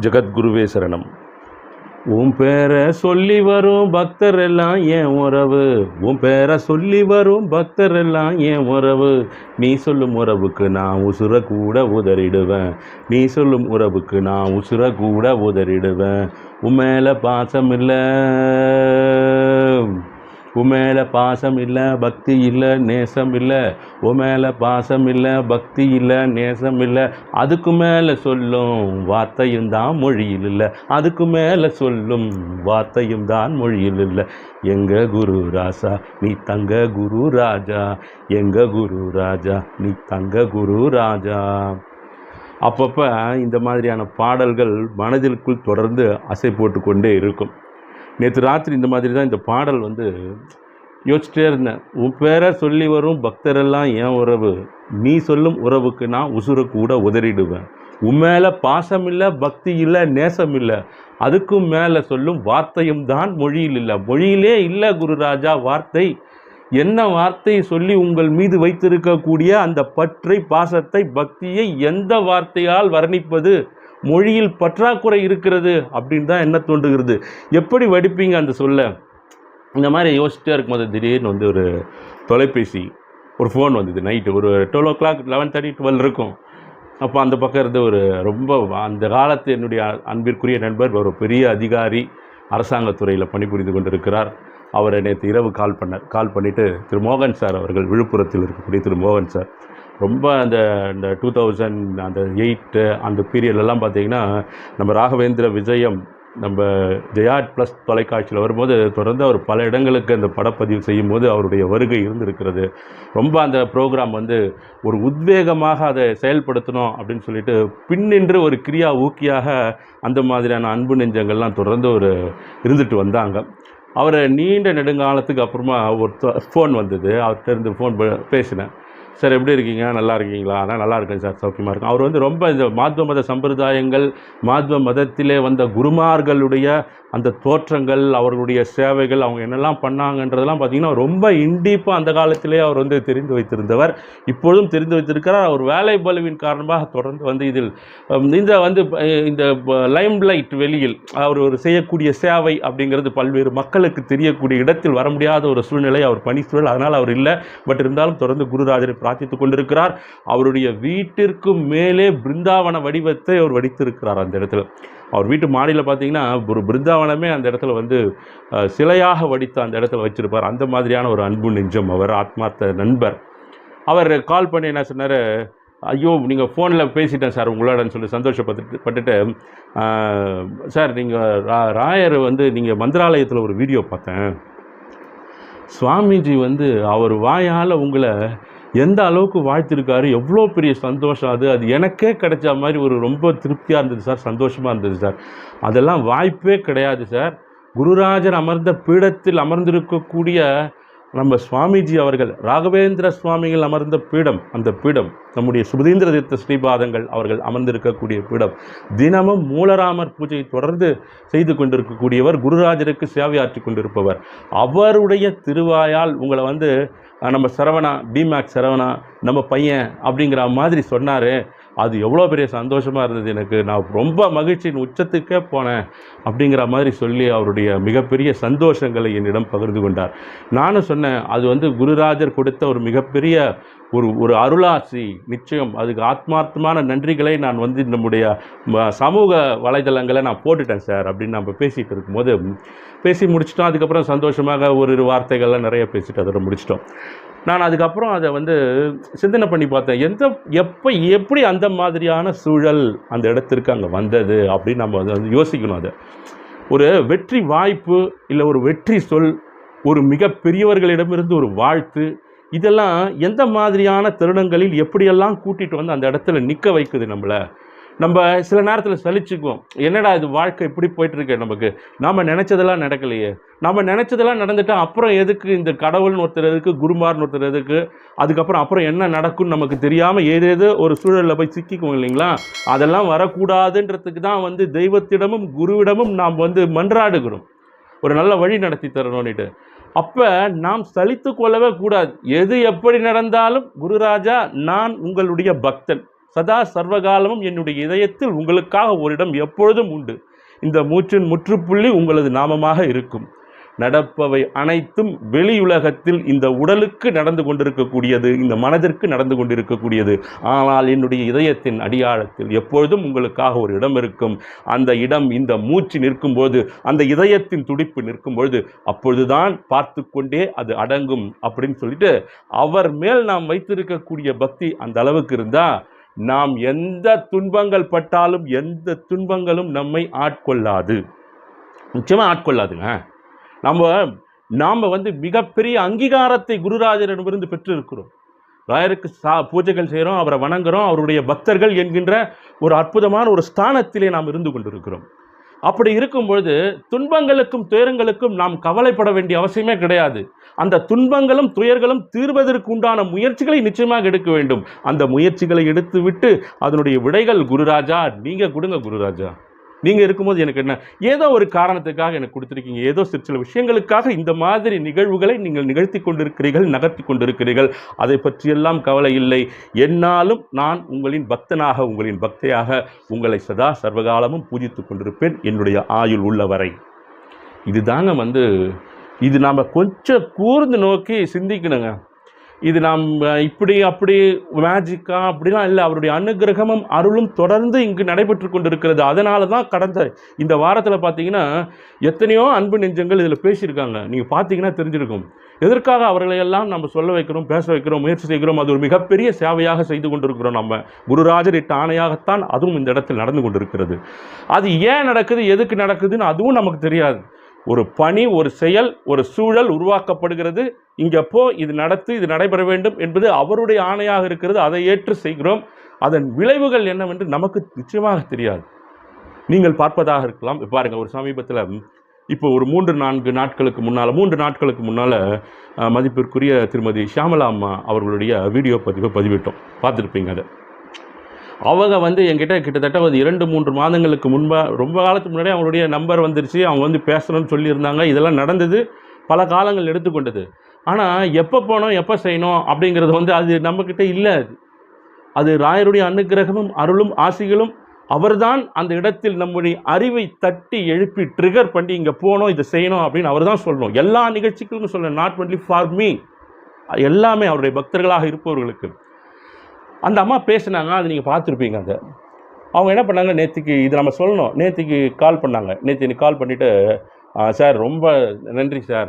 ஜெகத்குருவே சரணம். உன் பேரை சொல்லி வரும் பக்தர் எல்லாம் ஏன் உறவு. உன் பேரை சொல்லி வரும் பக்தர் எல்லாம் என் உறவு. நீ சொல்லும் உறவுக்கு நான் உசுர கூட உதறிடுவேன். நீ சொல்லும் உறவுக்கு நான் உசுர கூட உதறிடுவேன். உன் மேலே பாசம் இல்லை உமேல பாசம் இல்லை பக்தி இல்லை நேசம் இல்லை. உமேல பாசம் இல்லை பக்தி இல்லை நேசம் இல்லை. அதுக்கு மேலே சொல்லும் வார்த்தையும் தான் மொழியில் இல்லை. அதுக்கு மேலே சொல்லும் வார்த்தையும் தான் மொழியில் இல்லை. எங்க குரு ராசா நீ தங்க குரு ராஜா. எங்க குரு ராஜா நீ தங்க குரு ராஜா. அப்பப்போ இந்த மாதிரியான பாடல்கள் மனதிற்குள் தொடர்ந்து அசை போட்டு கொண்டே இருக்கும். நேற்று ராத்திரி இந்த மாதிரி தான் இந்த பாடல் வந்து யோசிச்சிட்டே இருந்தேன். உன் பேரை சொல்லி வரும் பக்தரெல்லாம் ஏன் உறவு. நீ சொல்லும் உறவுக்கு நான் உசுர கூட உதறிடுவேன். உன் மேலே பாசம் இல்லை பக்தி இல்லை நேசம் இல்லை. அதுக்கும் மேலே சொல்லும் வார்த்தையும் தான் மொழியில் இல்லை. மொழியிலே இல்லை குருராஜா வார்த்தை. என்ன வார்த்தை சொல்லி உங்கள் மீது வைத்திருக்கக்கூடிய அந்த பற்றை பாசத்தை பக்தியை எந்த வார்த்தையால் வர்ணிப்பது? மொழியில் பற்றாக்குறை இருக்கிறது அப்படின்னு தான் என்ன தோன்றுகிறது? எப்படி வடிப்பீங்க அந்த சொல்ல? இந்த மாதிரி யோசிச்சுட்டே இருக்கும்போது திடீர்னு வந்து ஒரு தொலைபேசி ஒரு ஃபோன் வந்தது நைட்டு ஒரு twelve o'clock eleven thirty twelve இருக்கும். அப்போ அந்த பக்கம் இருந்து ஒரு ரொம்ப அந்த காலத்து என்னுடைய அன்பிற்குரிய நண்பர் ஒரு பெரிய அதிகாரி அரசாங்கத்துறையில் பணிபுரிந்து கொண்டிருக்கிறார். அவரை நேற்று இரவு கால் பண்ணார் கால் பண்ணிவிட்டு திரு மோகன் சார் அவர்கள் விழுப்புரத்தில் இருக்கக்கூடிய திரு மோகன் சார் ரொம்ப அந்த இந்த டூ தௌசண்ட் அந்த எயிட்டு அந்த பீரியட்லலாம் பார்த்தீங்கன்னா நம்ம ராகவேந்திர விஜயம் நம்ம ஜெயா ப்ளஸ் தொலைக்காட்சியில் வரும்போது தொடர்ந்து அவர் பல இடங்களுக்கு அந்த படப்பதிவு செய்யும்போது அவருடைய வருகை இருந்திருக்கிறது. ரொம்ப அந்த ப்ரோக்ராம் வந்து ஒரு உத்வேகமாக அதை செயல்படுத்தணும் அப்படின்னு சொல்லிட்டு பின்னின்று ஒரு கிரியா ஊக்கியாக அந்த மாதிரியான அன்பு நெஞ்சங்கள்லாம் தொடர்ந்து ஒரு இருந்துட்டு வந்தாங்க. அவரை நீண்ட நெடுங்காலத்துக்கு அப்புறமா ஒரு ஃபோன் வந்தது. அவர்கிட்ட இருந்து ஃபோன் பேசினேன். சார் எப்படி இருக்கீங்க? நல்லா இருக்கீங்களா? நான் நல்லா இருக்கேன் சார். சௌக்கியமாக இருக்கேன். அவர் வந்து ரொம்ப இந்த மாத்வ மத சம்பிரதாயங்கள் மாத்வ மதத்திலே வந்த குருமார்களுடைய அந்த தோற்றங்கள் அவர்களுடைய சேவைகள் அவங்க என்னெல்லாம் பண்ணாங்கன்றதெல்லாம் பார்த்தீங்கன்னா ரொம்ப இண்டீப்பாக அந்த காலத்திலே அவர் வந்து தெரிந்து வைத்திருந்தவர். இப்பொழுதும் தெரிந்து வைத்திருக்கிறார். அவர் வேலை பலுவின் காரணமாக தொடர்ந்து வந்து இதில் இந்த வந்து இந்த லைம் லைட் வெளியில் அவர் ஒரு செய்யக்கூடிய சேவை அப்படிங்கிறது பல்வேறு மக்களுக்கு தெரியக்கூடிய இடத்தில் வர முடியாத ஒரு சூழ்நிலை அவர் பணி சூழல் அதனால் அவர் இல்லை. பட் இருந்தாலும் தொடர்ந்து குருராஜரை பிரார்த்தித்துக் கொண்டிருக்கிறார். அவருடைய வீட்டிற்கு மேலே பிருந்தாவன வடிவத்தை அவர் வடித்திருக்கிறார் அந்த இடத்துல. அவர் வீட்டு மாடியில் பார்த்தீங்கன்னா ஒரு பிருந்தாவனமே அந்த இடத்துல வந்து சிலையாக வடித்து அந்த இடத்துல வச்சிருப்பார். அந்த மாதிரியான ஒரு அன்பு நெஞ்சம் அவர் ஆத்மார்த்த நண்பர். அவர் கால் பண்ணி என்ன சொன்னார் ஐயோ நீங்கள் ஃபோனில் பேசிட்டேன் சார் உங்களோடன்னு சொல்லி சந்தோஷப்பட்டு பட்டுட்டு சார் நீங்கள் ரா ராயர் வந்து நீங்கள் மந்திராலயத்தில் ஒரு வீடியோ பார்த்தேன். சுவாமிஜி வந்து அவர் வாயால் உங்களை எந்த அளவுக்கு வாழ்த்திருக்காரு எவ்வளோ பெரிய சந்தோஷம் அது. அது எனக்கே கிடைச்ச மாதிரி ஒரு ரொம்ப திருப்தியாக இருந்தது சார் சந்தோஷமாக இருந்தது சார். அதெல்லாம் வாய்ப்பே கிடையாது சார். குருராஜர் அமர்ந்த பீடத்தில் அமர்ந்திருக்கக்கூடிய நம்ம சுவாமிஜி அவர்கள் ராகவேந்திர சுவாமிகள் அமர்ந்த பீடம் அந்த பீடம் நம்முடைய சுபதீந்திர தீர்த்த ஸ்ரீபாதங்கள் அவர்கள் அமர்ந்திருக்கக்கூடிய பீடம். தினமும் மூலராமர் பூஜையை தொடர்ந்து செய்து கொண்டிருக்கக்கூடியவர் குருராஜருக்கு சேவையாற்றி கொண்டிருப்பவர். அவருடைய திருவாயால் உங்களை வந்து நம்ம சரவணா டிமேக் சரவணா நம்ம பையன் அப்படிங்கிற மாதிரி சொன்னார். அது எவ்வளோ பெரிய சந்தோஷமாக இருந்தது எனக்கு. நான் ரொம்ப மகிழ்ச்சியின் உச்சத்துக்கே போனேன் அப்படிங்கிற மாதிரி சொல்லி அவருடைய மிகப்பெரிய சந்தோஷங்களை என்னிடம் பகிர்ந்து கொண்டார். நானும் சொன்னேன் அது வந்து குருராஜர் கொடுத்த ஒரு மிகப்பெரிய ஒரு ஒரு அருளாசி. நிச்சயம் அதுக்கு ஆத்மார்த்தமான நன்றிகளை நான் வந்து நம்முடைய சமூக வலைதளங்களை நான் போட்டுட்டேன் சார் அப்படின்னு நம்ம பேசிகிட்டு இருக்கும்போது பேசி முடிச்சிட்டோம். அதுக்கப்புறம் சந்தோஷமாக ஒரு வார்த்தைகள்லாம் நிறைய பேசிட்டு அதோட முடிச்சிட்டோம். நான் அதுக்கப்புறம் அதை வந்து சிந்தனை பண்ணி பார்த்தேன். எந்த எப்போ எப்படி அந்த மாதிரியான சூழல் அந்த இடத்திற்கு அங்கே வந்தது அப்படின்னு நம்ம அதை வந்து யோசிக்கணும் அதை. ஒரு வெற்றி வாய்ப்பு இல்லை ஒரு வெற்றி சொல் ஒரு மிக பெரியவர்களிடமிருந்து ஒரு வாழ்த்து இதெல்லாம் எந்த மாதிரியான தருணங்களில் எப்படியெல்லாம் கூட்டிகிட்டு வந்து அந்த இடத்துல நிற்க வைக்குது நம்மளை? நம்ம சில நேரத்தில் சலிச்சுக்குவோம். என்னடா இது வாழ்க்கை இப்படி போயிட்டுருக்கு நமக்கு? நாம் நினச்சதெல்லாம் நடக்கலையே. நம்ம நினச்சதெல்லாம் நடந்துட்டால் அப்புறம் எதுக்கு இந்த கடவுள்னு ஒருத்தர் எதுக்கு குருமார்னு ஒருத்தர் எதுக்கு? அதுக்கப்புறம் அப்புறம் என்ன நடக்கும்னு நமக்கு தெரியாமல் ஏதேதோ ஒரு சூழலில் போய் சிக்கிக்குவோம் இல்லைங்களா? அதெல்லாம் வரக்கூடாதுன்றதுக்கு தான் வந்து தெய்வத்திடமும் குருவிடமும் நாம் வந்து மன்றாடுகிறோம். ஒரு நல்ல வழி நடத்தி தரணும்னுட்டு. அப்போ நாம் சலித்து கொள்ளவே கூடாது. எது எப்படி நடந்தாலும் குருராஜா நான் உங்களுடைய பக்தன். சதா சர்வகாலமும் என்னுடைய இதயத்தில் உங்களுக்காக ஒரு இடம் எப்பொழுதும் உண்டு. இந்த மூச்சின் முற்றுப்புள்ளி உங்களது நாமமாக இருக்கும். நடப்பவை அனைத்தும் வெளியுலகத்தில் இந்த உடலுக்கு நடந்து கொண்டிருக்கக்கூடியது இந்த மனதிற்கு நடந்து கொண்டிருக்கக்கூடியது. ஆனால் என்னுடைய இதயத்தின் அடியாழத்தில் எப்பொழுதும் உங்களுக்காக ஒரு இடம் இருக்கும். அந்த இடம் இந்த மூச்சு நிற்கும்போது அந்த இதயத்தின் துடிப்பு நிற்கும்பொழுது அப்பொழுதுதான் பார்த்து கொண்டே அது அடங்கும் அப்படின்னு சொல்லிட்டு அவர் மேல் நாம் வைத்திருக்கக்கூடிய பக்தி அந்த அளவுக்கு இருந்தால் நாம் எந்த துன்பங்கள் பட்டாலும் எந்த துன்பங்களும் நம்மை ஆட்கொள்ளாது. நிச்சயமாக ஆட்கொள்ளாதுங்க. நம்ம நாம் வந்து மிகப்பெரிய அங்கீகாரத்தை குருராஜரிடமிருந்து பெற்றிருக்கிறோம். ராயருக்கு சா பூஜைகள் செய்கிறோம் அவரை வணங்குறோம் அவருடைய பக்தர்கள் என்கின்ற ஒரு அற்புதமான ஒரு ஸ்தானத்திலே நாம் இருந்து கொண்டிருக்கிறோம். அப்படி இருக்கும் பொழுது துன்பங்களுக்கும் துயரங்களுக்கும் நாம் கவலைப்பட வேண்டிய அவசியமே கிடையாது. அந்த துன்பங்களும் துயர்களும் தீர்வதற்கு உண்டான முயற்சிகளை நிச்சயமாக எடுக்க வேண்டும். அந்த முயற்சிகளை எடுத்துவிட்டு அதனுடைய விடைகள் குருராஜா நீங்கள் கொடுங்க குருராஜா. நீங்கள் இருக்கும்போது எனக்கு என்ன? ஏதோ ஒரு காரணத்துக்காக எனக்கு கொடுத்துருக்கீங்க. ஏதோ சிறு சில விஷயங்களுக்காக இந்த மாதிரி நிகழ்வுகளை நீங்கள் நிகழ்த்தி கொண்டிருக்கிறீர்கள் நகர்த்தி கொண்டிருக்கிறீர்கள். அதை பற்றியெல்லாம் கவலை இல்லை. என்னாலும் நான் உங்களின் பக்தனாக உங்களின் பக்தையாக உங்களை சதா சர்வகாலமும் பூஜித்து கொண்டிருப்பேன். என்னுடைய ஆயுள் உள்ளவரை. இதுதாங்க வந்து இது நாம் கொஞ்சம் கூர்ந்து நோக்கி சிந்திக்கணுங்க. இது நாம் இப்படி அப்படி மேஜிக்கா அப்படிலாம் இல்லை. அவருடைய அனுகிரகமும் அருளும் தொடர்ந்து இங்கு நடைபெற்று கொண்டிருக்கிறது. அதனால தான் கடந்த இந்த வாரத்தில் பார்த்தீங்கன்னா எத்தனையோ அன்பு நெஞ்சங்கள் இதில் பேசியிருக்காங்க. நீங்கள் பார்த்தீங்கன்னா தெரிஞ்சிருக்கும். எதற்காக அவர்களை எல்லாம் நம்ம சொல்ல வைக்கிறோம் பேச வைக்கிறோம் முயற்சி செய்கிறோம் அது ஒரு மிகப்பெரிய சேவையாக செய்து கொண்டிருக்கிறோம் நம்ம குருராஜர் இட்ட ஆணையாகத்தான் அதுவும் இந்த இடத்தில் நடந்து கொண்டிருக்கிறது. அது ஏன் நடக்குது எதுக்கு நடக்குதுன்னு அதுவும் நமக்கு தெரியாது. ஒரு பணி ஒரு செயல் ஒரு சூழல் உருவாக்கப்படுகிறது. இங்கே போ இது நடத்து இது நடைபெற வேண்டும் என்பது அவருடைய ஆணையாக இருக்கிறது. அதை ஏற்று செய்கிறோம். அதன் விளைவுகள் என்னவென்று நமக்கு நிச்சயமாக தெரியாது. நீங்கள் பார்ப்பதாக இருக்கலாம். பாருங்கள் ஒரு சமீபத்தில் இப்போ ஒரு மூன்று நான்கு நாட்களுக்கு முன்னால் மூன்று நாட்களுக்கு முன்னால் மதிப்பிற்குரிய திருமதி ஷியாமலா அம்மா அவர்களுடைய வீடியோ பதிவை பதிவிட்டோம். பார்த்துருப்பீங்க அதை. அவங்க வந்து என்கிட்ட கிட்டத்தட்ட ஒரு இரண்டு மூன்று மாதங்களுக்கு முன்பாக ரொம்ப காலத்துக்கு முன்னாடி அவங்களுடைய நம்பர் வந்துருச்சு. அவங்க வந்து பேசணும்னு சொல்லியிருந்தாங்க. இதெல்லாம் நடந்தது பல காலங்கள் எடுத்துக்கொண்டது. ஆனால் எப்போ போனோம் எப்போ செய்யணும் அப்படிங்கிறது வந்து அது நம்மக்கிட்ட இல்லை. அது அது ராயருடைய அனுக்கிரகமும் அருளும் ஆசிகளும் அவர்தான் அந்த இடத்தில் நம்முடைய அறிவை தட்டி எழுப்பி ட்ரிகர் பண்ணி இங்கே போகணும் இதை செய்யணும் அப்படின்னு அவர் தான் சொல்லணும். எல்லா நிகழ்ச்சிகளுக்கும் சொல்லணும். நாட் ஒன்லி ஃபார் மீ எல்லாமே அவருடைய பக்தர்களாக இருப்பவர்களுக்கு. அந்த அம்மா பேசுனாங்க அது நீங்கள் பார்த்துருப்பீங்க அதை. அவங்க என்ன பண்ணாங்க? நேற்றுக்கு இது நம்ம சொல்லணும். நேற்றுக்கு கால் பண்ணாங்க. நேற்று எனக்கு கால் பண்ணிவிட்டு சார் ரொம்ப நன்றி சார்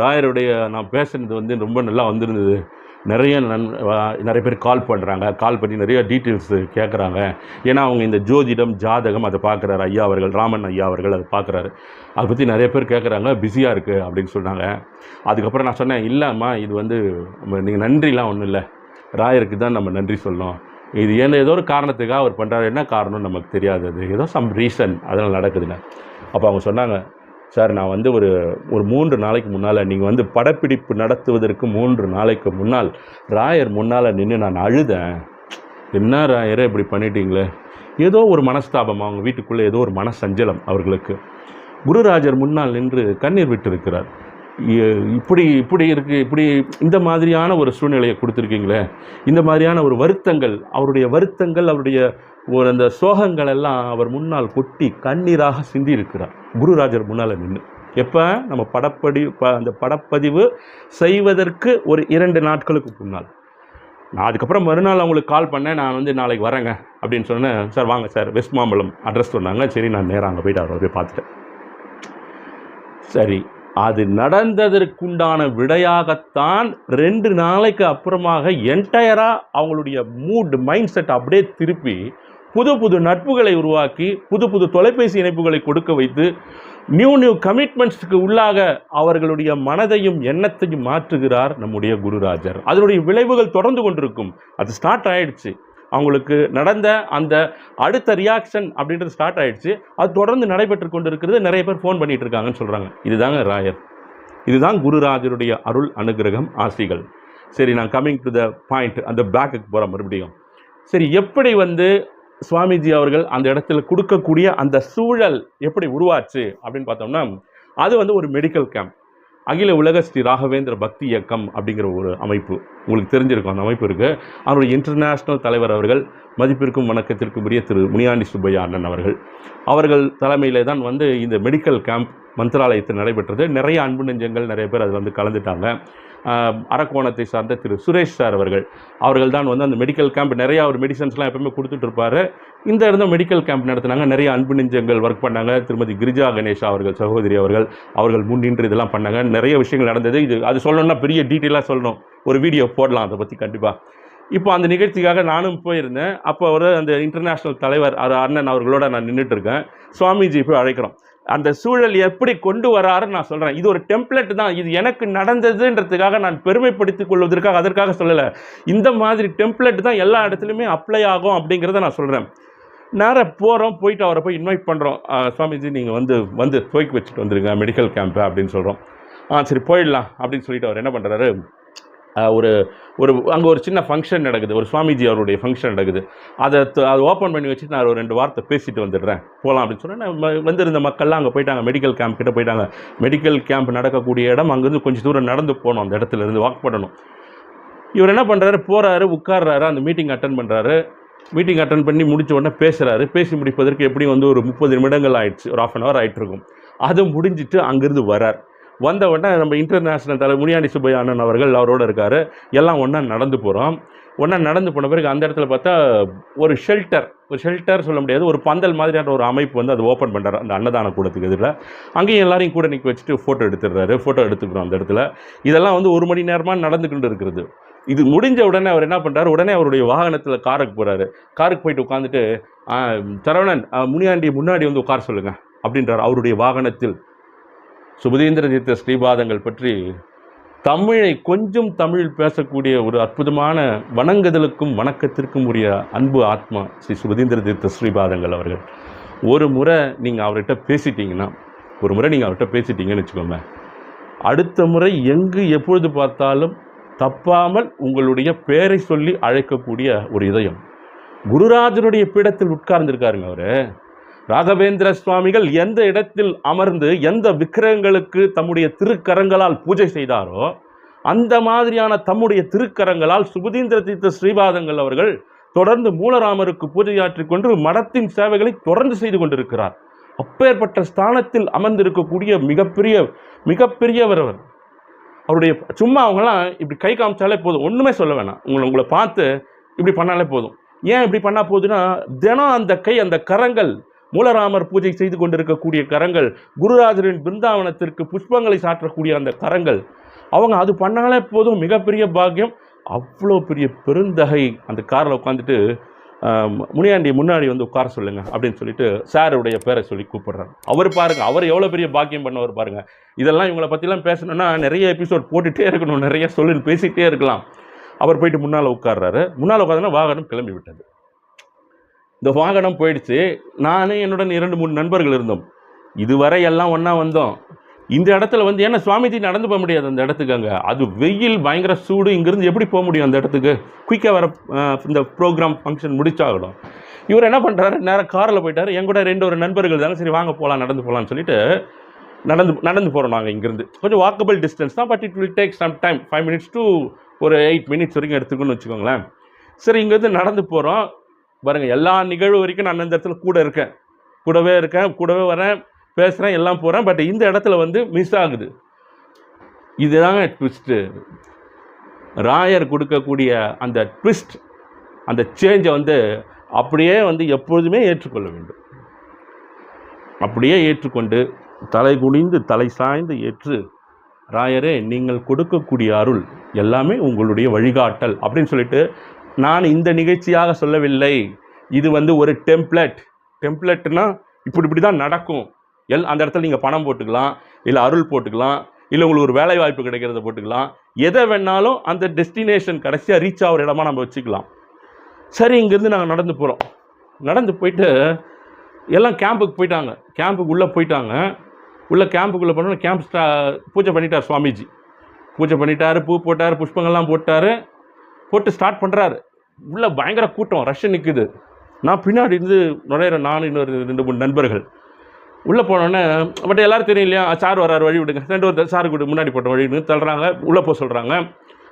ராயருடைய நான் பேசுனது வந்து ரொம்ப நல்லா வந்திருந்தது. நிறைய நன் நிறைய பேர் கால் பண்ணுறாங்க கால் பண்ணி நிறைய டீட்டெயில்ஸ் கேட்குறாங்க ஏன்னா அவங்க இந்த ஜோதிடம் ஜாதகம் அதை பார்க்குறாரு ஐயா அவர்கள் ராமன் ஐயா அவர்கள் அதை பார்க்குறாரு அதை பற்றி நிறைய பேர் கேட்குறாங்க பிஸியாக இருக்குது அப்படின்னு சொன்னாங்க. அதுக்கப்புறம் நான் சொன்னேன் இல்லைம்மா இது வந்து நீங்கள் நன்றிலாம் ஒன்றும் இல்லை. ராயருக்கு தான் நம்ம நன்றி சொல்லணும். இது ஏன்னா ஏதோ ஒரு காரணத்துக்காக அவர் பண்ணுறாரு என்ன காரணம் நமக்கு தெரியாது. அது ஏதோ சம் ரீசன் அதனால் நடக்குதுன்னு. அப்போ அவங்க சொன்னாங்க சார் நான் வந்து ஒரு ஒரு மூன்று நாளைக்கு முன்னால் நீங்கள் வந்து படப்பிடிப்பு நடத்துவதற்கு மூன்று நாளைக்கு முன்னால் ராயர் முன்னால் நின்று நான் அழுதேன். என்ன ராயரே இப்படி பண்ணிட்டீங்களே? ஏதோ ஒரு மனஸ்தாபம் அவங்க வீட்டுக்குள்ளே ஏதோ ஒரு மனசஞ்சலம் அவர்களுக்கு. குருராஜர் முன்னால் நின்று கண்ணீர் விட்டிருக்கிறார். இப்படி இப்படி இருக்குது இப்படி இந்த மாதிரியான ஒரு சூழ்நிலையை கொடுத்துருக்கீங்களே இந்த மாதிரியான ஒரு வருத்தங்கள் அவருடைய வருத்தங்கள் அவருடைய ஒரு அந்த சோகங்கள் எல்லாம் அவர் முன்னால் கொட்டி கண்ணீராக சிந்தி இருக்கிறார் குருராஜர் முன்னால் நின்று எப்போ? நம்ம படப்படி ப அந்த படப்பதிவு செய்வதற்கு ஒரு இரண்டு நாட்களுக்கு முன்னால். நான் அதுக்கப்புறம் மறுநாள் அவங்களுக்கு கால் பண்ணேன் நான் வந்து நாளைக்கு வரேங்க அப்படின்னு சொன்னேன். சார் வாங்க சார் வெஸ்ட் மாம்பலம் அட்ரஸ் சொன்னாங்க. சரி நான் நேராக அங்கே போயிட்டு அவரை போய் பார்த்துட்டேன். சரி அது நடந்ததற்குண்டான விடையாகத்தான் ரெண்டு நாளைக்கு அப்புறமாக என்டையராக அவங்களுடைய மூட் மைண்ட் செட் அப்படியே திருப்பி புது புது நட்புகளை உருவாக்கி புது புது தொலைபேசி இணைப்புகளை கொடுக்க வைத்து நியூ நியூ கமிட்மெண்ட்ஸ்க்கு உள்ளாக அவர்களுடைய மனதையும் எண்ணத்தையும் மாற்றுகிறார் நம்முடைய குருராஜர். அதனுடைய விளைவுகள் தொடர்ந்து கொண்டிருக்கும். அது ஸ்டார்ட் ஆயிடுச்சு. அவங்களுக்கு நடந்த அந்த அடுத்த ரியாக்ஷன் அப்படின்றது ஸ்டார்ட் ஆயிடுச்சு. அது தொடர்ந்து நடைபெற்று கொண்டிருக்கிறது. நிறைய பேர் ஃபோன் பண்ணிகிட்டு இருக்காங்கன்னு சொல்கிறாங்க இதுதாங்க ராயர். இதுதான் குருராஜருடைய அருள் அனுகிரகம் ஆசிகள். சரி நான் கம்மிங் டு த பாயிண்ட் அந்த பேக்குக்கு போகிறேன் மறுபடியும். சரி எப்படி வந்து சுவாமிஜி அவர்கள் அந்த இடத்துல கொடுக்கக்கூடிய அந்த சூழல் எப்படி உருவாச்சு அப்படின்னு பார்த்தோம்னா அது வந்து ஒரு மெடிக்கல் கேம்ப் அகில உலக ஸ்ரீ ராகவேந்திர பக்தி இயக்கம் அப்படிங்கிற ஒரு அமைப்பு. உங்களுக்கு தெரிஞ்சிருக்கும் அந்த அமைப்பு இருக்குது அவருடைய இன்டர்நேஷ்னல் தலைவர் அவர்கள் மதிப்பிற்கும் வணக்கத்திற்கும் உரிய திரு முனியாண்டி சுப்பையா அண்ணன் அவர்கள். அவர்கள் தலைமையிலே தான் வந்து இந்த மெடிக்கல் கேம்ப் மந்திராலயத்தில் நடைபெற்றது. நிறைய அன்பு நெஞ்சங்கள் நிறைய பேர் அதில் வந்து கலந்துட்டாங்க. அரக்கோணத்தை சார்ந்த திரு சுரேஷ் சார் அவர்கள். அவர்கள் தான் வந்து அந்த மெடிக்கல் கேம்ப் நிறையா அவர் மெடிசன்ஸ்லாம் எப்பவுமே கொடுத்துட்ருப்பாரு இந்த இடத்துல மெடிக்கல் கேம்ப் நடத்தினாங்க. நிறைய அன்பு நெஞ்சங்கள் ஒர்க் பண்ணாங்க. திருமதி கிரிஜா கணேஷா அவர்கள் சகோதரி அவர்கள் அவர்கள் முன்னின்று இதெல்லாம் பண்ணாங்க. நிறைய விஷயங்கள் நடந்தது. இது அது சொல்லணும்னா பெரிய டீட்டெயிலாக சொல்லணும். ஒரு வீடியோ போடலாம் அதை பற்றி கண்டிப்பாக இப்போ அந்த நிகழ்ச்சிக்காக நானும் போயிருந்தேன். அப்போ ஒரு அந்த இன்டர்நேஷ்னல் தலைவர் அது அண்ணன் அவர்களோட நான் நின்றுட்டு இருக்கேன். சுவாமிஜி போய் அழைக்கிறோம். அந்த சூழல் எப்படி கொண்டு வராருன்னு நான் சொல்கிறேன் இது ஒரு டெம்ப்ளெட் தான். இது எனக்கு நடந்ததுன்றதுக்காக நான் பெருமைப்படுத்திக் கொள்வதற்காக அதற்காக சொல்லலை. இந்த மாதிரி டெம்ப்ளெட் தான் எல்லா இடத்துலையுமே அப்ளை ஆகும் அப்படிங்கிறத நான் சொல்கிறேன் நேராக போகிறோம் போயிட்டு அவரை போய் இன்வைட் பண்ணுறோம் சுவாமிஜி நீங்கள் வந்து வந்து துவக்கி வச்சுட்டு வந்துருங்க மெடிக்கல் கேம்ப்பு அப்படின்னு சொல்கிறோம் ஆ சரி போயிடலாம் அப்படின்னு சொல்லிட்டு அவர் என்ன பண்ணுறாரு ஒரு ஒரு அங்கே ஒரு சின்ன ஃபங்க்ஷன் நடக்குது. ஒரு சுவாமிஜி அவருடைய ஃபங்க்ஷன் நடக்குது. அதை அதை ஓப்பன் பண்ணி வச்சுட்டு நான் ஒரு ரெண்டு வார்த்தை பேசிட்டு வந்துடுறேன். போகலாம் அப்படின்னு சொன்னேன். வந்திருந்த மக்கள்லாம் அங்கே போயிட்டாங்க. மெடிக்கல் கேம்ப் கிட்ட போயிட்டாங்க. மெடிக்கல் கேம்ப் நடக்கக்கூடிய இடம் அங்கேருந்து கொஞ்சம் தூரம் நடந்து போகணும். அந்த இடத்துல இருந்து வாக் பண்ணணும். இவர் என்ன பண்ணுறாரு போகிறாரு உட்கார்றாரு. அந்த மீட்டிங் அட்டன் பண்ணுறாரு மீட்டிங் அட்டன் பண்ணி முடிச்ச உடனே பேசுகிறாரு பேசி முடிப்பதற்கு எப்படியும் வந்து ஒரு முப்பது நிமிடங்கள் ஆயிடுச்சு. ஒரு ஆஃப் அன் ஹவர் ஆகிட்டு இருக்கும் அது முடிஞ்சிட்டு அங்கேருந்து வரார் வந்த உடனே நம்ம இன்டர்நேஷ்னல் தலை முனியாண்டி சுப்பையா அண்ணன் அவர்கள் அவரோட இருக்கார். எல்லாம் ஒன்றா நடந்து போகிறோம் ஒன்றா நடந்து போன பிறகு அந்த இடத்துல பார்த்தா ஒரு ஷெல்டர் ஒரு ஷெல்டர் சொல்ல முடியாது ஒரு பந்தல் மாதிரியான ஒரு அமைப்பு வந்து அது ஓப்பன் பண்ணுறாரு அந்த அன்னதான கூடத்துக்கு எதிரில். அங்கேயும் எல்லாரையும் கூட நிற்க வச்சுட்டு ஃபோட்டோ எடுத்துடுறாரு. ஃபோட்டோ எடுத்துக்கிறோம் அந்த இடத்துல. இதெல்லாம் வந்து ஒரு மணி நேரமாக நடந்துக்கிட்டு இருக்கிறது. இது முடிஞ்ச உடனே அவர் என்ன பண்ணுறாரு உடனே அவருடைய வாகனத்தில் காருக்கு போகிறாரு காருக்கு போயிட்டு உட்காந்துட்டு சரவணன் முனியாண்டி முன்னாடி வந்து உட்கார சொல்லுங்கள் அப்படின்றார். அவருடைய வாகனத்தில் சுபதீந்திரஜித்த தீர்த்த ஸ்ரீபாதங்கள் பற்றி தமிழை கொஞ்சம் தமிழ் பேசக்கூடிய ஒரு அற்புதமான வணங்குதலுக்கும் வணக்கத்திற்கும் உரிய அன்பு ஆத்மா ஸ்ரீ சுபதேந்திர தீர்த்த ஸ்ரீபாதங்கள் அவர்கள். ஒரு முறை நீங்கள் அவர்கிட்ட பேசிட்டீங்கன்னா ஒரு முறை நீங்கள் அவர்கிட்ட பேசிட்டீங்கன்னு வச்சுக்கோங்க அடுத்த முறை எங்கு எப்பொழுது பார்த்தாலும் தப்பாமல் உங்களுடைய பேரை சொல்லி அழைக்கக்கூடிய ஒரு இதயம். குருராஜனுடைய பீடத்தில் உட்கார்ந்துருக்காருங்க அவர். ராகவேந்திர சுவாமிகள் எந்த இடத்தில் அமர்ந்து எந்த விக்கிரகங்களுக்கு தம்முடைய திருக்கரங்களால் பூஜை செய்தாரோ அந்த மாதிரியான தம்முடைய திருக்கரங்களால் சுபதீந்திர தீர்த்த ஸ்ரீபாதங்கள் அவர்கள் தொடர்ந்து மூலராமருக்கு பூஜையாற்றிக் கொண்டு மடத்தின் சேவைகளை தொடர்ந்து செய்து கொண்டிருக்கிறார். அப்பேற்பட்ட ஸ்தானத்தில் அமர்ந்திருக்கக்கூடிய மிகப்பெரிய மிகப்பெரியவர் அவர். அவருடைய சும்மா அவங்களாம் இப்படி கை காமிச்சாலே போதும். ஒன்றுமே சொல்ல வேணாம். உங்களை உங்களை பார்த்து இப்படி பண்ணாலே போதும். ஏன் இப்படி பண்ணால் போதுன்னா தினம் அந்த கை அந்த கரங்கள் மூலராமர் பூஜை செய்து கொண்டிருக்கக்கூடிய கரங்கள் குருராஜரின் பிருந்தாவனத்திற்கு புஷ்பங்களை சாற்றக்கூடிய அந்த கரங்கள் அவங்க அது பண்ணாலே போதும் மிகப்பெரிய பாக்கியம். அவ்வளோ பெரிய பெருந்தகை அந்த காரில் உட்காந்துட்டு முனியாண்டி முன்னாடி வந்து உட்கார சொல்லுங்க அப்படின்னு சொல்லிட்டு சாருடைய பேரை சொல்லி கூப்பிடுறாரு. அவர் பாருங்க அவர் எவ்வளோ பெரிய பாக்கியம் பண்ணவர் பாருங்க. இதெல்லாம் இவங்களை பற்றிலாம் பேசணும்னா நிறைய எபிசோட் போட்டுகிட்டே இருக்கணும் நிறைய சொல்லி பேசிக்கிட்டே இருக்கலாம். அவர் போயிட்டு முன்னால் உட்கார்றாரு. முன்னால் உட்காந்துன்னா வாகனம் கிளம்பி விட்டது இந்த வாகனம் போயிடுச்சு. நானும் என்னுடன் இரண்டு மூணு நண்பர்கள் இருந்தோம். இதுவரை எல்லாம் ஒன்றா வந்தோம். இந்த இடத்துல வந்து ஏன்னா சுவாமிஜி நடந்து போக முடியாது அந்த இடத்துக்கு அங்கே. அது வெயில் பயங்கர சூடு இங்கேருந்து எப்படி போக முடியும் அந்த இடத்துக்கு? குயிக்காக வர இந்த ப்ரோக்ராம் ஃபங்க்ஷன் முடிச்சாகணும். இவர் என்ன பண்ணுறாரு நேராக காரில் போயிட்டார். என் கூட ரெண்டு ஒரு நண்பர்கள் தாங்க சரி வாங்க போகலாம் நடந்து போகலான்னு சொல்லிட்டு நடந்து நடந்து போகிறோம் நாங்கள் இங்கேருந்து. கொஞ்சம் வாக்கபிள் டிஸ்டன்ஸ் தான் but it will take some time five minutes to ஒரு எயிட் மினிட்ஸ் வரைக்கும் எடுத்துக்கணும்னு வச்சுக்கோங்களேன். சரி இங்கேருந்து நடந்து போகிறோம் பாருங்கள் எல்லா நிகழ்வு வரைக்கும் நான் அந்த இடத்துல கூட இருக்கேன். கூடவே இருக்கேன் கூடவே வரேன் பேசுகிறேன் எல்லாம் போகிறேன் பட் இந்த இடத்துல வந்து மிஸ் ஆகுது. இதுதாங்க ட்விஸ்ட்டு ராயர் கொடுக்கக்கூடிய அந்த ட்விஸ்ட் அந்த சேஞ்சை வந்து அப்படியே வந்து எப்பொழுதுமே ஏற்றுக்கொள்ள வேண்டும். அப்படியே ஏற்றுக்கொண்டு தலை குனிந்து தலை சாய்ந்து ஏற்று ராயரே நீங்கள் கொடுக்கக்கூடிய அருள் எல்லாமே உங்களுடைய வழிகாட்டல் அப்படின்னு சொல்லிட்டு நான் இந்த நிகழ்ச்சியாக சொல்லவில்லை. இது வந்து ஒரு டெம்ப்ளேட் டெம்ப்ளெட்னா இப்படி இப்படி தான் நடக்கும். எல் அந்த இடத்துல நீங்கள் பணம் போட்டுக்கலாம் இல்லை அருள் போட்டுக்கலாம் இல்லை உங்களுக்கு ஒரு வேலை வாய்ப்பு கிடைக்கிறத போட்டுக்கலாம். எதை வேணாலும் அந்த டெஸ்டினேஷன் கடைசியாக ரீச் ஆகிற இடமா நம்ம வச்சுக்கலாம். சரி இங்கேருந்து நாங்கள் நடந்து போகிறோம் நடந்து போயிட்டு எல்லாம் கேம்புக்கு போயிட்டாங்க. கேம்புக்கு உள்ளே போயிட்டாங்க. உள்ளே கேம்புக்குள்ளே போனோம் கேம்ப் ஸ்டா பூஜை பண்ணிட்டார் சுவாமிஜி. பூஜை பண்ணிட்டார் பூ போட்டார் புஷ்பங்கள்லாம் போட்டார். போட்டு ஸ்டார்ட் பண்ணுறாரு உள்ளே பயங்கர கூட்டம் ரஷ்ய நிற்குது நான் பின்னாடி இருந்து நுழையிற நான் இன்னொரு ரெண்டு மூணு நண்பர்கள். உள்ளே போனோடனே பட் எல்லோரும் தெரியும் இல்லையா? சார் வராரு வழி விடுங்க. ரெண்டு ஒரு சார் கூட முன்னாடி போட்ட வழி விடுங்க. தள்ளுறாங்க உள்ளே போக சொல்கிறாங்க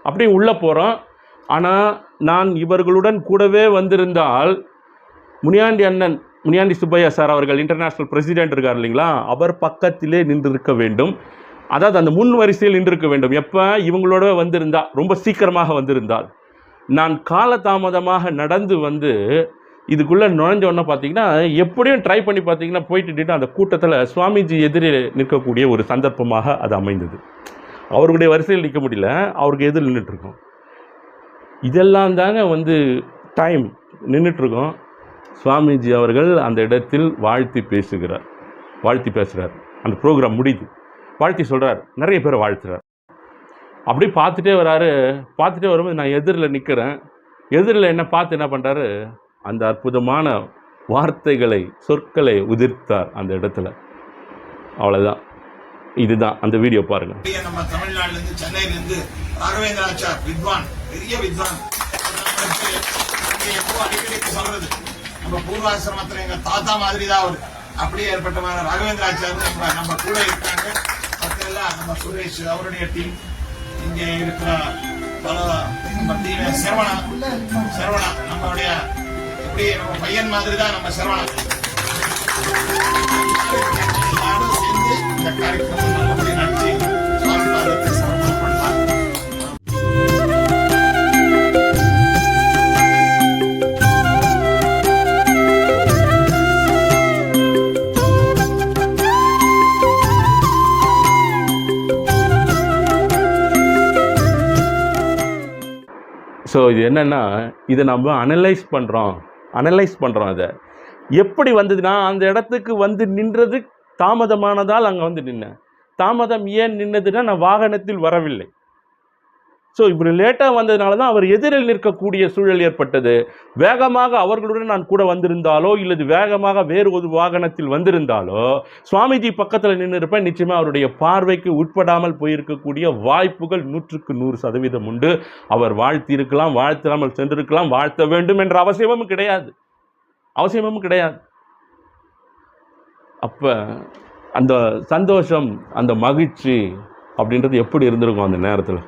அப்படியே உள்ளே போகிறோம் ஆனால் நான் இவர்களுடன் கூடவே வந்திருந்தால் முனியாண்டி அண்ணன் முனியாண்டி சுப்பையா சார் அவர்கள் இன்டர்நேஷ்னல் பிரசிடென்ட் இருக்கார் இல்லைங்களா? அவர் பக்கத்திலே நின்றிருக்க வேண்டும். அதாவது அந்த முன் வரிசையில் நின்றிருக்க வேண்டும். எப்போ? இவங்களோட வந்திருந்தா ரொம்ப சீக்கிரமாக வந்திருந்தால். நான் காலதாமதமாக நடந்து வந்து இதுக்குள்ளே நுழைஞ்சோடனே பார்த்தீங்கன்னா எப்படியும் ட்ரை பண்ணி பார்த்தீங்கன்னா போயிட்டு நின்று அந்த கூட்டத்தில் சுவாமிஜி எதிரே நிற்கக்கூடிய ஒரு சந்தர்ப்பமாக அது அமைந்தது. அவருடைய வரிசையில் நிற்க முடியல. அவருக்கு எதிர் நின்றுட்டுருக்கோம். இதெல்லாம் தாங்க வந்து டைம் நின்றுட்டுருக்கோம். சுவாமிஜி அவர்கள் அந்த இடத்தில் வாழ்த்தி பேசுகிறார். வாழ்த்தி பேசுகிறார் அந்த ப்ரோக்ராம் முடியுது. வாழ்த்தி சொல்கிறார் நிறைய பேரை வாழ்த்துறார். அப்படியே பார்த்துட்டே வராரு. பார்த்துட்டே வரும்போது நான் எதிரில் நிற்கிறேன் எதிரில் என்ன பார்த்து என்ன பண்ணுறாரு அந்த அற்புதமான வார்த்தைகளை சொற்களை உதிர்த்தார் அந்த இடத்துல. அவ்வளோதான் இதுதான் அந்த வீடியோ பாருங்கள் நம்ம தமிழ்நாடுல இருந்து சென்னையில இருந்து ராகவேந்திராச்சார் வித்வான் பெரிய வித்வான். நம்மளுக்கு அடிக்கடி சொல்றது நம்ம பூர்வாசிரமத்தில் எங்க தாத்தா மாதிரி தான் அவர். அப்படியே ஏற்பட்டமான ராகவேந்திராச்சார் நம்ம நம்ம கூட இருக்காங்க. மற்றெல்லாம் நம்ம சுரேஷ் அவருடைய டீம் இங்கே இருக்கிற பல நம்ம டீம் சரவணா சரவணா நம்மளுடைய எப்படி நம்ம பையன் மாதிரி தான் நம்ம சரவணா. எல்லாரும் சேர்ந்து இந்த காரியக்கிரமம் நல்லபடி நடத்தி இது என்னென்னா இதை நம்ம அனலைஸ் பண்ணுறோம் அனலைஸ் பண்ணுறோம் அதை. எப்படி வந்ததுன்னா அந்த இடத்துக்கு வந்து நின்றது தாமதமானதால் அங்கே வந்து நின்னேன். தாமதம் ஏன் நின்னதுன்னா நான் வாகனத்தில் வரவில்லை. ஸோ இப்படி லேட்டாக வந்ததுனால தான் அவர் எதிரில் நிற்கக்கூடிய சூழல் ஏற்பட்டது. வேகமாக அவர்களுடன் நான் கூட வந்திருந்தாலோ இல்லது வேகமாக வேறு ஒரு வாகனத்தில் வந்திருந்தாலோ சுவாமிஜி பக்கத்தில் நின்று இருப்பேன் நிச்சயமாக அவருடைய பார்வைக்கு உட்படாமல் போயிருக்கக்கூடிய வாய்ப்புகள் நூற்றுக்கு நூறு சதவீதம் உண்டு. அவர் வாழ்த்தியிருக்கலாம் வாழ்த்தாமல் சென்றிருக்கலாம் வாழ்த்த வேண்டும் என்ற அவசியமும் கிடையாது. அவசியமும் கிடையாது. அப்போ அந்த சந்தோஷம் அந்த மகிழ்ச்சி அப்படின்றது எப்படி இருந்திருக்கும் அந்த நேரத்தில்?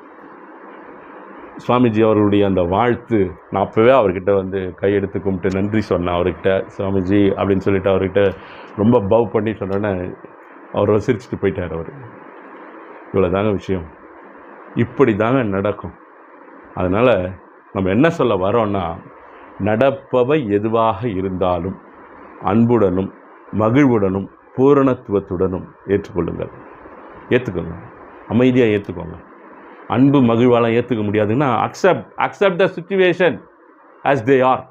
சுவாமிஜி அவர்களுடைய அந்த வாழ்த்து நான் அப்போவே அவர்கிட்ட வந்து கையெடுத்து கும்பிட்டு நன்றி சொன்னேன் அவர்கிட்ட. சுவாமிஜி அப்படின்னு சொல்லிட்டு அவர்கிட்ட ரொம்ப பவ் பண்ணி சொன்னோன்னே அவர் சிரிச்சுட்டு போயிட்டார் அவர். இவ்வளோ தாங்க விஷயம். இப்படி தாங்க நடக்கும். அதனால் நம்ம என்ன சொல்ல வரோன்னா நடப்பவை எதுவாக இருந்தாலும் அன்புடனும் மகிழ்வுடனும் பூரணத்துவத்துடனும் ஏற்றுக்கொள்ளுங்கள். ஏற்றுக்கோங்க அமைதியாக ஏற்றுக்கோங்க அன்பு மகிழ்வாலாம் ஏற்றுக்க முடியாதுன்னா accept accept the situation as they are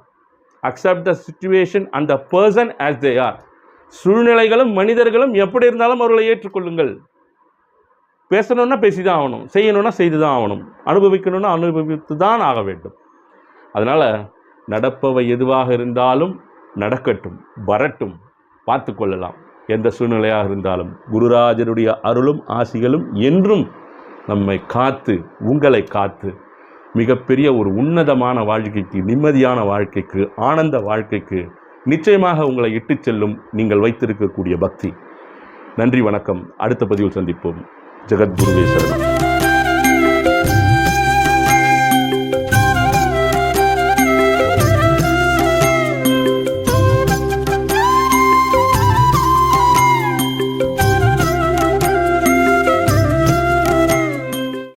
accept the situation and the person as they are சூழ்நிலைகளும் மனிதர்களும் எப்படி இருந்தாலும் அவர்களை ஏற்றுக்கொள்ளுங்கள். பேசணும்னா பேசி தான் ஆகணும். செய்யணும்னா செய்து தான் ஆகணும். அனுபவிக்கணும்னா அனுபவித்து தான் ஆக வேண்டும். அதனால் நடப்பவை எதுவாக இருந்தாலும் நடக்கட்டும் வரட்டும் பார்த்து கொள்ளலாம். எந்த சூழ்நிலையாக இருந்தாலும். குருராஜருடைய அருளும் ஆசிகளும் என்றும் நம்மை காத்து உங்களை காத்து மிகப்பெரிய ஒரு உன்னதமான வாழ்க்கைக்கு நிம்மதியான வாழ்க்கைக்கு ஆனந்த வாழ்க்கைக்கு நிச்சயமாக உங்களை இட்டுச் செல்லும் நீங்கள் வைத்திருக்கக்கூடிய பக்தி. நன்றி வணக்கம். அடுத்த பதிவில் சந்திப்போம். ஜெகத்குருவே சரணம்.